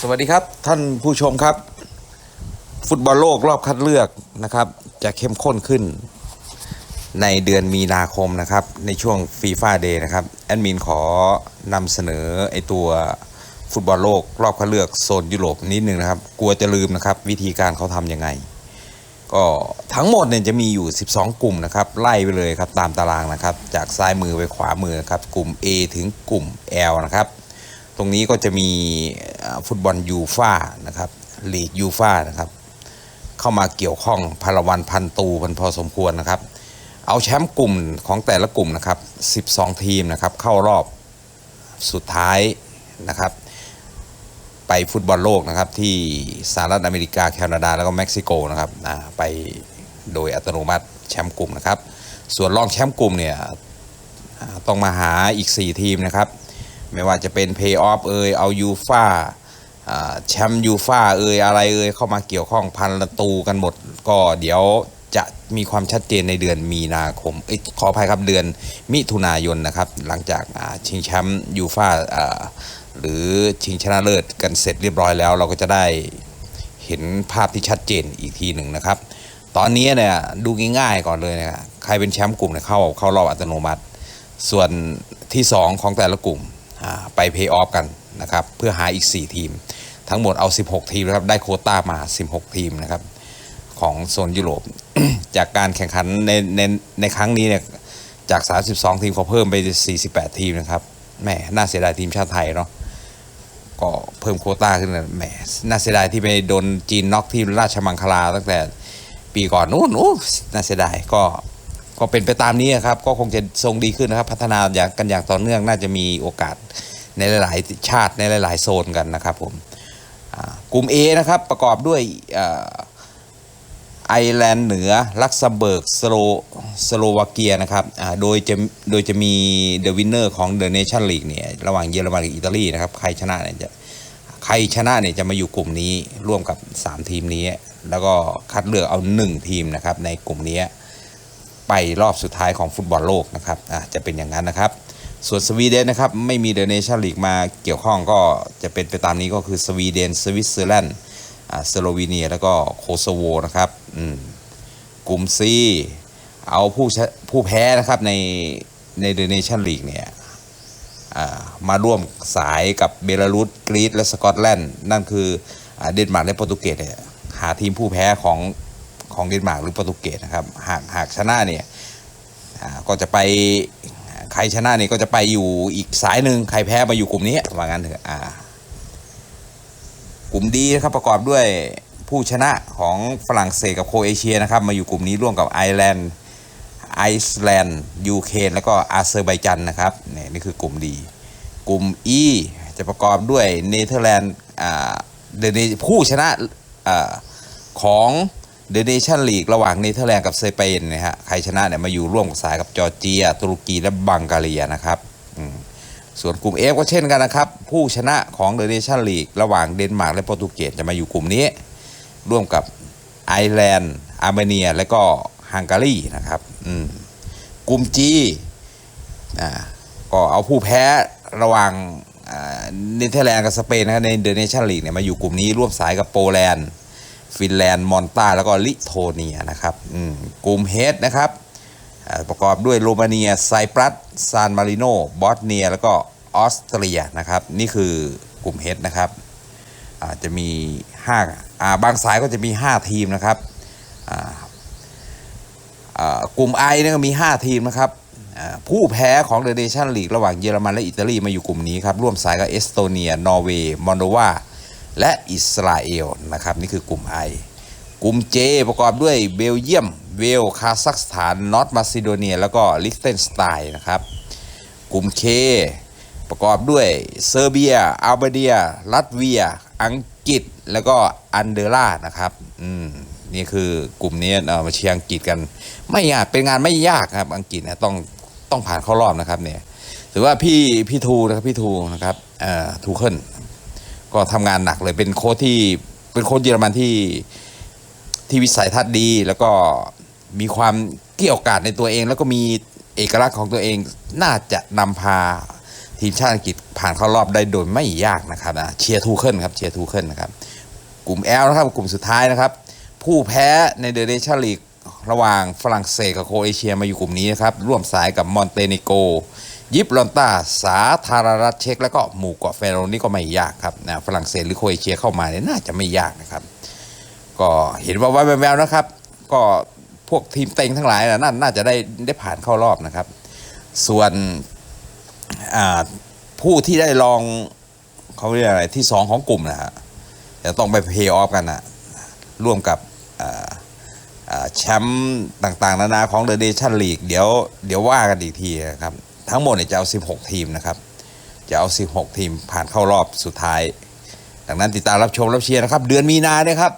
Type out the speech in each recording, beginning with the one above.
สวัสดีครับท่านผู้ชมครับ ฟุตบอลโลกรอบคัดเลือกนะครับ จะเข้มข้นขึ้น ในเดือนมีนาคมนะครับ ในช่วงฟีฟ่าเดย์นะครับ แอดมินขอนำเสนอไอตัวฟุตบอลโลกรอบคัดเลือกโซนยุโรปนิดนึงนะครับ กลัวจะลืมนะครับ วิธีการเขาทำยังไง ก็ทั้งหมดเนี่ยจะมีอยู่ 12 กลุ่มนะครับ ไล่ไปเลยครับตามตารางนะครับ จากซ้ายมือไปขวามือครับ กลุ่ม A ถึงกลุ่ม L นะครับ ตรงนี้ก็จะมีฟุตบอลยูฟ่านะครับลีกยูฟ่านะครับ เข้ามาเกี่ยวข้องพลวันพันตูกันพอสมควรนะครับ เอาแชมป์กลุ่มของแต่ละกลุ่มนะครับ 12 ทีมนะครับ เข้ารอบสุดท้ายนะครับ ไปฟุตบอลโลกนะครับ ที่สหรัฐอเมริกาแคนาดาแล้วก็เม็กซิโกนะครับไปโดยอัตโนมัติแชมป์กลุ่มนะครับ ส่วนรองแชมป์กลุ่มเนี่ยต้องมาหาอีก 4 ทีมนะครับ ไม่ว่าจะเป็นเพย์ออฟเอยเอายูฟาแชมป์ยูฟาเอยอะไรเอยเข้ามาเกี่ยวข้องพันละตูกันหมดก็เดี๋ยวจะมีความชัดเจนในเดือนมีนาคมอขออภัยครับเดือนมิถุนายนนะครับหลังจากชิงแชมป์ยูฟาหรือชิงชนะเลิศกันเสร็จเรียบร้อยแล้ว เราก็จะได้เห็นภาพที่ชัดเจนอีกทีหนึ่งนะครับ ตอนนี้เนี่ยดูง่ายๆก่อนเลยนะครับใครเป็นแชมป์กลุ่มเนี่ยเข้าเข้ารอบอัตโนมัติ ส่วนที่ 2 ของแต่ละกลุ่ม ไปเพย์ออฟกันนะครับเพื่อหาอีก 4 ทีม ทั้งหมดเอา 16 ทีมนะครับได้โคต้ามา 16 ทีมนะครับของโซนยุโรป จากการแข่งขันในในในครั้งนี้เนี่ยจาก 32 ทีมเขาเพิ่มไป 48 ทีมนะครับแหมน่าเสียดายทีมชาติไทยเนาะก็เพิ่มโคต้าขึ้นนะแหมน่าเสียดายที่ไปโดนจีนน็อกที่ราชมังคลาตั้งแต่ปีก่อนนู้นโอ้น่าเสียดายก็ ก็เป็นไปตามนี้ครับ ก็คงจะทรงดีขึ้นนะครับ พัฒนาอย่างกันอย่างต่อเนื่องน่าจะมีโอกาสในหลาย ๆ ชาติในหลาย ๆ โซนกันนะครับผมกลุ่ม A นะครับประกอบด้วยไอร์แลนด์เหนือ ลักเซมเบิร์ก สโลสโลวาเกียนะครับโดยจะโดยจะมีเดอะวินเนอร์ของเดอะเนชั่นลีกเนี่ยระหว่างเยอรมันกับอิตาลีนะครับใครชนะเนี่ยจะใครชนะเนี่ยจะมาอยู่กลุ่มนี้ร่วมกับ 3 ทีมนี้ แล้วก็คัดเลือกเอา 1 ทีมนะครับในกลุ่มนี้ ไปรอบสุดท้ายของฟุตบอลโลกนะครับอะจะเป็นอย่างนั้นนะครับ ส่วนสวีเดนนะครับไม่มีเดอะเนชั่นลีกมาเกี่ยวข้องก็จะเป็นไปตามนี้ก็คือสวีเดนสวิตเซอร์แลนด์อ่าสโลวีเนีย แล้วก็โคโซโวนะครับอืมกลุ่ม C เอาผู้ชะผู้แพ้นะครับในในเดอะเนชั่นลีกเนี่ยอ่ามาร่วมสายกับเบลารุสกรีซและสกอตแลนด์ นั่นคืออาเดนมาร์กและโปรตุเกสเนี่ยหาทีมผู้แพ้ของ ของเดนมาร์กหรือโปรตุเกสนะครับหากหากชนะเนี่ยก็จะไปใครชนะเนี่ยก็จะไปอยู่อีกสายหนึ่งใครแพ้มาอยู่กลุ่มนี้ว่างั้นเถอะอ่ากลุ่มดีนะครับประกอบด้วยผู้ชนะของฝรั่งเศสกับโคเอเชียนะครับมาอยู่กลุ่มนี้ร่วมกับไอร์แลนด์ไอซ์แลนด์ยูเครนแล้วก็อาเซอร์ไบจันนะครับเนี่ยนี่คือกลุ่มดี กลุ่ม E จะประกอบด้วยเนเธอร์แลนด์อ่าเดนผู้ชนะอ่าของ เด e n เนชั่นลีกระหว่างเนเธอร์แลนด์กับสเปนนะฮะใครชนะเนี่ยมาอยู่ร่วมกับสายกับจอร์เจีย ตุรกีและบังการียนะครับส่วนกลุ่ม F ก็เช่นกันนะครับ ผู้ชนะของเด e n เนชั่นลีกระหว่างเดนมาร์กและโปรตุเกสจะมาอยู่กลุ่มนี้ ร่วมกับไอร์แลนด์อาร์เมเนีย และก็ฮังการีนะครับกลุ่ม G อ่าก็เอาผู้แพ้ระหว่างเนเธอร์แลนด์กับสเปนนะครับในเด e n เนชั่นลีกเนี่ยมาอยู่กลุ่มนี้ร่วมสายกับโปแลนด์ ฟินแลนด์มอนตาแล้วก็ลิโทเนียนะครับกลุ่มเฮดนะครับประกอบด้วยโรมาเนียไซปรัสซานมาริโนบอสเนีย แล้วก็ออสเตรียนะครับ นี่คือกลุ่มเฮดนะครับจะมี5อ่าบางสายก็จะมี 5 ทีมนะครับกลุ่ม I เนี่ยก็มี 5 ทีมนะครับผู้แพ้ของเด e n เนชั่นลีกระหว่างเยอรมันและอิตาลีมาอยู่กลุ่มนี้ครับ ร่วมสายกับเอสโตเนีย นอร์เวย์ มอนโดวา และอิสราเอลนะครับนี่คือกลุ่ม I กลุ่ม J ประกอบด้วยเบลเยียม เวลคาซัคสถานนอร์ทมาซิโดเนีย แล้วก็ลิสเทนสไตน์นะครับ กลุ่ม K ประกอบด้วยเซอร์เบีย อัลเบเนีย ลัตเวีย อังกฤษ แล้วก็อันเดอร่านะครับอืมนี่คือกลุ่มนี้เออมาเชียร์อังกฤษกัน ไม่ยากเป็นงานไม่ยากครับอังกฤษนะต้องต้องผ่านเข้ารอบนะครับเนี่ยถือว่าพี่พี่ทูนะครับพี่ทูนะครับเอ่อทูเคิล ก็ทำงานหนักเลยเป็นโค้ชที่เป็นโค้ชเยอรมันที่ที่วิสัยทัศน์ดี แล้วก็มีความเกี่ยวกาดในตัวเอง แล้วก็มีเอกลักษณ์ของตัวเองน่าจะนำพาทีมชาติอังกฤษผ่านเข้ารอบได้โดยไม่ยากนะครับนะเชียร์ทูเคิลครับเชียร์ทูเคิลนะครับกลุ่ม L นะครับกลุ่มสุดท้ายนะครับ ผู้แพ้ในเดเรชั่นลีกระหว่างฝรั่งเศสกับโคเอเชียมาอยู่กลุ่มนี้นะครับร่วมสายกับมอนเตเนโก ยิบรอนตาสาธารณรัฐเช็ก แล้วก็หมู่เกาะแฟโรนี่ก็ไม่ยากครับนะฝรั่งเศสหรือโครเอเชียเข้ามาเนี่ยน่าจะไม่ยากนะครับ ก็เห็นว่าว่าแววๆนะครับ ก็พวกทีมเต็งทั้งหลายนะน่าน่าจะได้ได้ผ่านเข้ารอบนะครับ ส่วนผู้ที่ได้ลองเขาเรียกอะไรที่สองของกลุ่มนะฮะจะต้องไปเพย์ออฟกันนะร่วมกับแชมป์ต่างๆ นานาของเดอะเ t ชั่นลีกเดี๋ยวเดี๋ยวว่ากันอีกทีนะครับ ทั้งหมดเนี่ยจะเอา 16 ทีมนะครับจะเอา 16 ทีมผ่านเข้ารอบสุดท้าย ดังนั้นติดตามรับชมรับเชียร์นะครับ เดือนมีนาเนี่ยครับ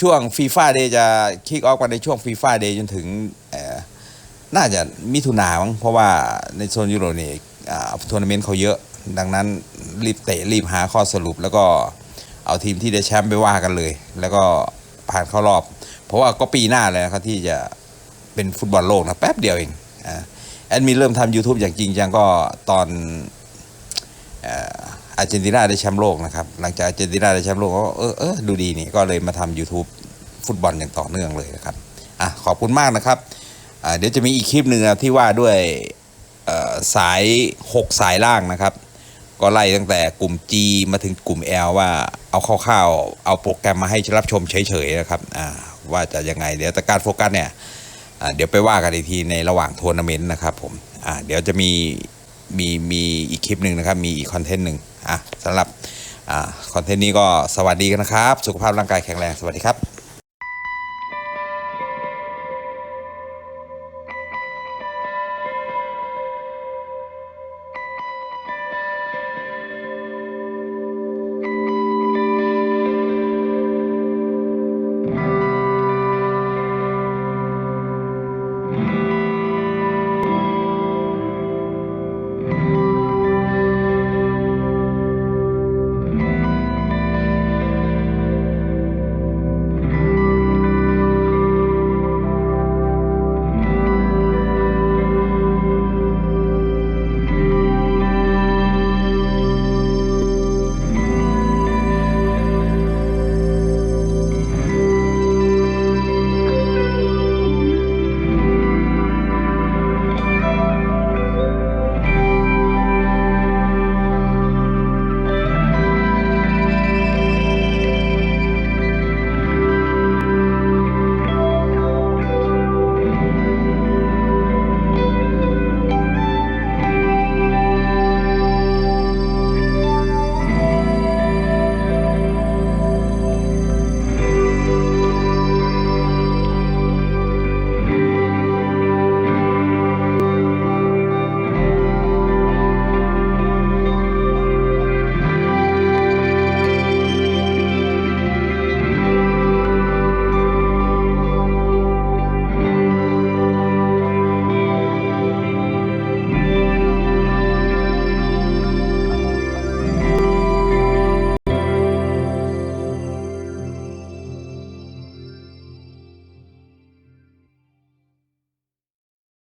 ช่วงฟีฟ่าเดย์จะคิกออฟกันในช่วงฟีฟ่าเดย์จนถึงน่าจะมิถุนามั้งเพราะว่าในโซนยุโรปเนี่ยทัวร์นาเมนต์เขาเยอะ ดังนั้นรีบเตะรีบหาข้อสรุป แล้วก็เอาทีมที่ได้แชมป์ไปว่ากันเลย แล้วก็ผ่านเข้ารอบ เพราะว่าก็ปีหน้าเลยนะครับที่จะเป็นฟุตบอลโลกนะแป๊บเดียวเองอ่า แอดมินเริ่มทำ YouTube อย่างจริงจังก็ตอนอาร์เจนตินาได้แชมป์โลกนะครับ หลังจากอาร์เจนตินาได้แชมป์โลกก็เออเออดูดีนี่ก็เลยมาทำ YouTube ฟุตบอลอย่างต่อเนื่องเลยนะครับอะขอบคุณมากนะครับเดี๋ยวจะมีอีกคลิปหนึ่งที่ว่าด้วยสาย 6 สายล่างนะครับ ก็ไล่ตั้งแต่กลุ่ม G มาถึงกลุ่ม L ว่าเอาคร่าวๆเอาโปรแกรมมาให้รับชมเฉยๆนะครับว่าจะยังไงเดี๋ยวแต่การโฟกัสเนี่ย เดี๋ยวไปว่ากันอีกทีในระหว่างทัวร์นาเมนต์นะครับผมเดี๋ยวจะมีมีมีอีกคลิปหนึ่งนะครับ มีอีกคอนเทนต์หนึ่งอะสำหรับอ่าคอนเทนต์นี้ก็สวัสดีกันนะครับ สุขภาพร่างกายแข็งแรง สวัสดีครับ